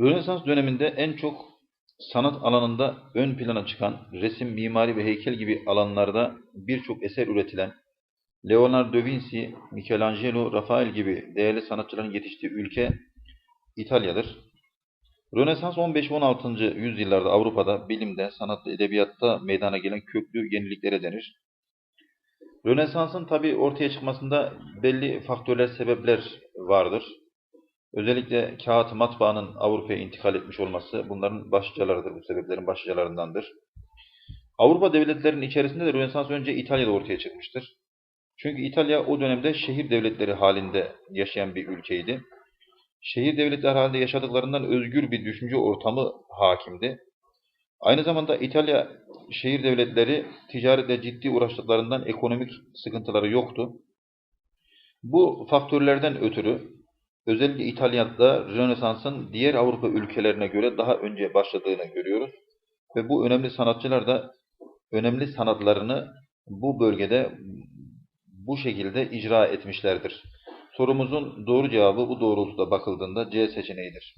Rönesans döneminde en çok sanat alanında ön plana çıkan, resim, mimari ve heykel gibi alanlarda birçok eser üretilen, Leonardo da Vinci, Michelangelo, Rafael gibi değerli sanatçıların yetiştiği ülke İtalya'dır. Rönesans 15 ve 16. yüzyıllarda Avrupa'da bilimde, sanatta, edebiyatta meydana gelen köklü yeniliklere denir. Rönesans'ın tabi ortaya çıkmasında belli faktörler, sebepler vardır. Özellikle kağıt matbaanın Avrupa'ya intikal etmiş olması bunların başlıcalarıdır, bu sebeplerin başlıcalarındandır. Avrupa devletlerinin içerisinde de Rönesans önce İtalya'da ortaya çıkmıştır. Çünkü İtalya o dönemde şehir devletleri halinde yaşayan bir ülkeydi. Şehir devletleri halinde yaşadıklarından özgür bir düşünce ortamı hakimdi. Aynı zamanda İtalya şehir devletleri ticaretle ciddi uğraştıklarından ekonomik sıkıntıları yoktu. Bu faktörlerden ötürü özellikle İtalya'da Rönesans'ın diğer Avrupa ülkelerine göre daha önce başladığını görüyoruz. Ve bu önemli sanatçılar da önemli sanatlarını bu bölgede bu şekilde icra etmişlerdir. Sorumuzun doğru cevabı bu doğrultuda bakıldığında C seçeneğidir.